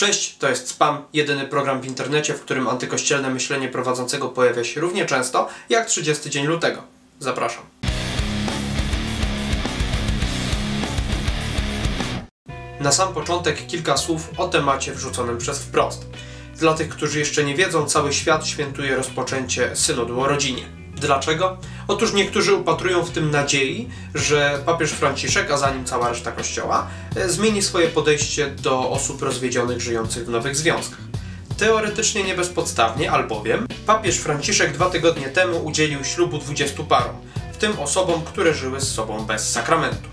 Cześć, to jest Spam, jedyny program w internecie, w którym antykościelne myślenie prowadzącego pojawia się równie często jak 30 dzień lutego. Zapraszam. Na sam początek kilka słów o temacie wrzuconym przez wprost. Dla tych, którzy jeszcze nie wiedzą, cały świat świętuje rozpoczęcie synodu o rodzinie. Dlaczego? Otóż niektórzy upatrują w tym nadziei, że papież Franciszek, a za nim cała reszta kościoła, e, zmieni swoje podejście do osób rozwiedzionych żyjących w nowych związkach. Teoretycznie nie bezpodstawnie, albowiem papież Franciszek dwa tygodnie temu udzielił ślubu 20 parom, w tym osobom, które żyły z sobą bez sakramentu.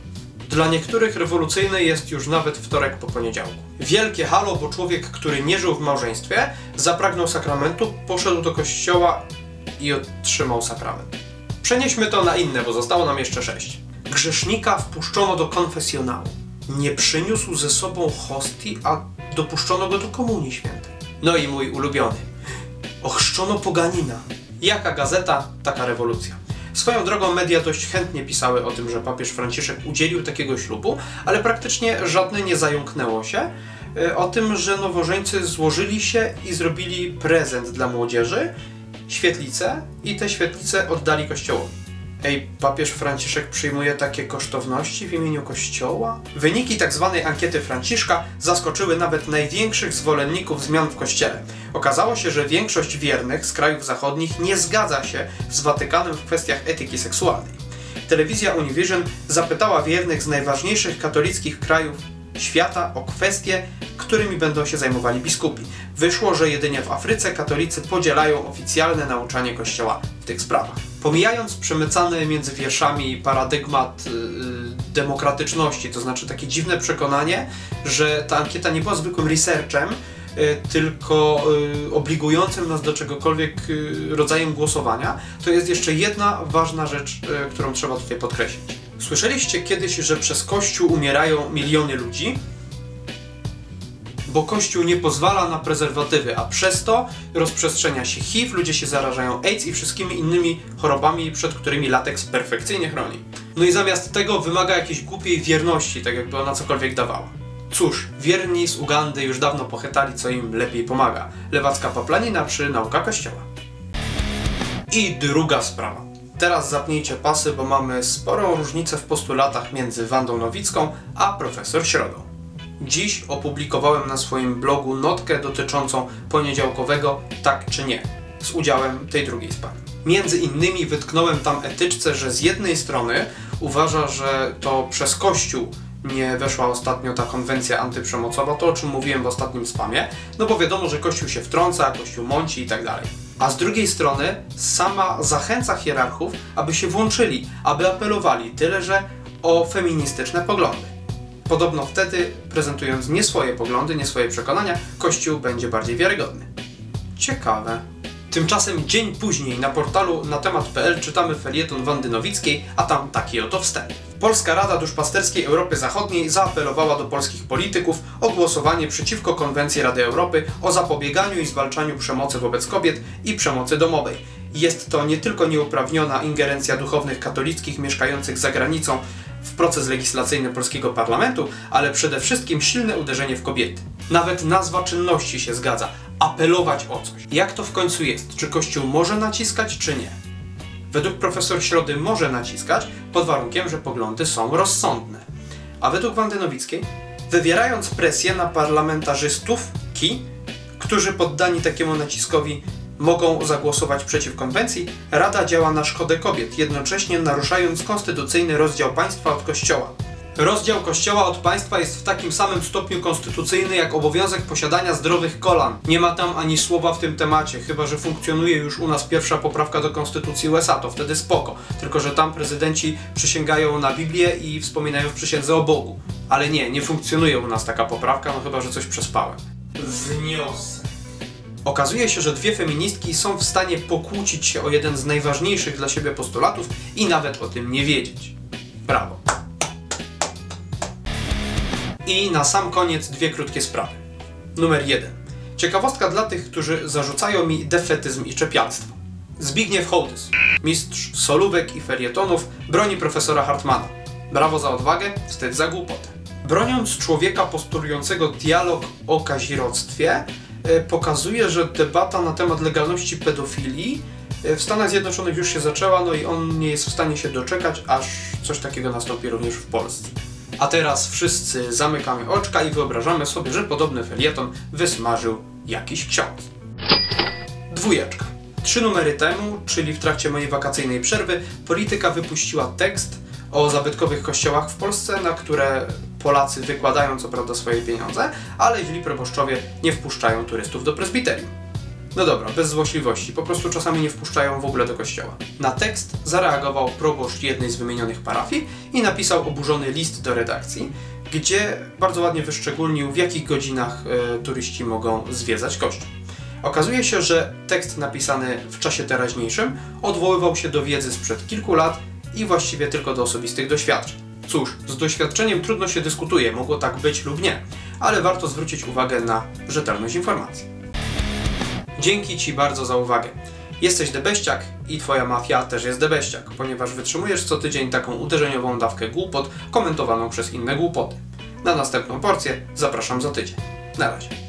Dla niektórych rewolucyjny jest już nawet wtorek po poniedziałku. Wielkie halo, bo człowiek, który nie żył w małżeństwie, zapragnął sakramentu, poszedł do kościoła i otrzymał sakrament. Przenieśmy to na inne, bo zostało nam jeszcze sześć. Grzesznika wpuszczono do konfesjonału. Nie przyniósł ze sobą hostii, a dopuszczono go do komunii świętej. No i mój ulubiony. Ochrzczono poganina. Jaka gazeta, taka rewolucja. Swoją drogą media dość chętnie pisały o tym, że papież Franciszek udzielił takiego ślubu, ale praktycznie żadne nie zająknęło się e, o tym, że nowożeńcy złożyli się i zrobili prezent dla młodzieży, świetlice i te świetlice oddali kościołowi. Ej, papież Franciszek przyjmuje takie kosztowności w imieniu kościoła? Wyniki tzw. Tak ankiety Franciszka zaskoczyły nawet największych zwolenników zmian w kościele. Okazało się, że większość wiernych z krajów zachodnich nie zgadza się z Watykanem w kwestiach etyki seksualnej. Telewizja Univision zapytała wiernych z najważniejszych katolickich krajów świata o kwestie, którymi będą się zajmowali biskupi. Wyszło, że jedynie w Afryce katolicy podzielają oficjalne nauczanie Kościoła w tych sprawach. Pomijając przemycany między wierszami paradygmat yy, demokratyczności, to znaczy takie dziwne przekonanie, że ta ankieta nie była zwykłym researchem, yy, tylko yy, obligującym nas do czegokolwiek y, rodzajem głosowania, to jest jeszcze jedna ważna rzecz, y, którą trzeba tutaj podkreślić. Słyszeliście kiedyś, że przez Kościół umierają miliony ludzi? bo Kościół nie pozwala na prezerwatywy, a przez to rozprzestrzenia się HIV, ludzie się zarażają AIDS i wszystkimi innymi chorobami, przed którymi lateks perfekcyjnie chroni. No i zamiast tego wymaga jakiejś głupiej wierności, tak jakby ona cokolwiek dawała. Cóż, wierni z Ugandy już dawno pochytali, co im lepiej pomaga. Lewacka paplanina czy nauka Kościoła. I druga sprawa. Teraz zapnijcie pasy, bo mamy sporą różnicę w postulatach między Wandą Nowicką a profesor Środą. Dziś opublikowałem na swoim blogu notkę dotyczącą poniedziałkowego tak czy nie, z udziałem tej drugiej z Między innymi wytknąłem tam etyczce, że z jednej strony uważa, że to przez Kościół nie weszła ostatnio ta konwencja antyprzemocowa, to o czym mówiłem w ostatnim spamie, no bo wiadomo, że Kościół się wtrąca, Kościół mąci i tak dalej. A z drugiej strony sama zachęca hierarchów, aby się włączyli, aby apelowali, tyle że o feministyczne poglądy. Podobno wtedy, prezentując nie swoje poglądy, nie swoje przekonania, Kościół będzie bardziej wiarygodny. Ciekawe. Tymczasem dzień później na portalu na temat.pl czytamy felieton Wandy Nowickiej, a tam taki oto wstęp. Polska Rada Duszpasterskiej Europy Zachodniej zaapelowała do polskich polityków o głosowanie przeciwko konwencji Rady Europy o zapobieganiu i zwalczaniu przemocy wobec kobiet i przemocy domowej. Jest to nie tylko nieuprawniona ingerencja duchownych katolickich mieszkających za granicą w proces legislacyjny polskiego parlamentu, ale przede wszystkim silne uderzenie w kobiety. Nawet nazwa czynności się zgadza apelować o coś. Jak to w końcu jest? Czy Kościół może naciskać, czy nie? Według profesor Środy może naciskać, pod warunkiem, że poglądy są rozsądne. A według Wandy Nowickiej, wywierając presję na parlamentarzystów, ki, którzy poddani takiemu naciskowi mogą zagłosować przeciw konwencji, Rada działa na szkodę kobiet, jednocześnie naruszając konstytucyjny rozdział państwa od Kościoła. Rozdział Kościoła od państwa jest w takim samym stopniu konstytucyjny jak obowiązek posiadania zdrowych kolan. Nie ma tam ani słowa w tym temacie, chyba że funkcjonuje już u nas pierwsza poprawka do Konstytucji USA, to wtedy spoko. Tylko, że tam prezydenci przysięgają na Biblię i wspominają w przysiędze o Bogu. Ale nie, nie funkcjonuje u nas taka poprawka, no chyba, że coś przespałem. Wniosek. Okazuje się, że dwie feministki są w stanie pokłócić się o jeden z najważniejszych dla siebie postulatów i nawet o tym nie wiedzieć. Brawo. I na sam koniec dwie krótkie sprawy. Numer jeden. Ciekawostka dla tych, którzy zarzucają mi defetyzm i czepialstwo. Zbigniew Hołdys, mistrz solówek i felietonów, broni profesora Hartmana. Brawo za odwagę, wstyd za głupotę. Broniąc człowieka postulującego dialog o kazirodztwie, e, pokazuje, że debata na temat legalności pedofilii e, w Stanach Zjednoczonych już się zaczęła, no i on nie jest w stanie się doczekać, aż coś takiego nastąpi również w Polsce. A teraz wszyscy zamykamy oczka i wyobrażamy sobie, że podobny felieton wysmażył jakiś ksiądz. Dwójeczka. Trzy numery temu, czyli w trakcie mojej wakacyjnej przerwy, Polityka wypuściła tekst o zabytkowych kościołach w Polsce, na które Polacy wykładają co prawda swoje pieniądze, ale źli proboszczowie nie wpuszczają turystów do presbiterium. No dobra, bez złośliwości, po prostu czasami nie wpuszczają w ogóle do kościoła. Na tekst zareagował proboszcz jednej z wymienionych parafii i napisał oburzony list do redakcji, gdzie bardzo ładnie wyszczególnił, w jakich godzinach e, turyści mogą zwiedzać kościół. Okazuje się, że tekst napisany w czasie teraźniejszym odwoływał się do wiedzy sprzed kilku lat i właściwie tylko do osobistych doświadczeń. Cóż, z doświadczeniem trudno się dyskutuje, mogło tak być lub nie, ale warto zwrócić uwagę na rzetelność informacji. Dzięki Ci bardzo za uwagę. Jesteś debeściak i Twoja mafia też jest debeściak, ponieważ wytrzymujesz co tydzień taką uderzeniową dawkę głupot komentowaną przez inne głupoty. Na następną porcję zapraszam za tydzień. Na razie.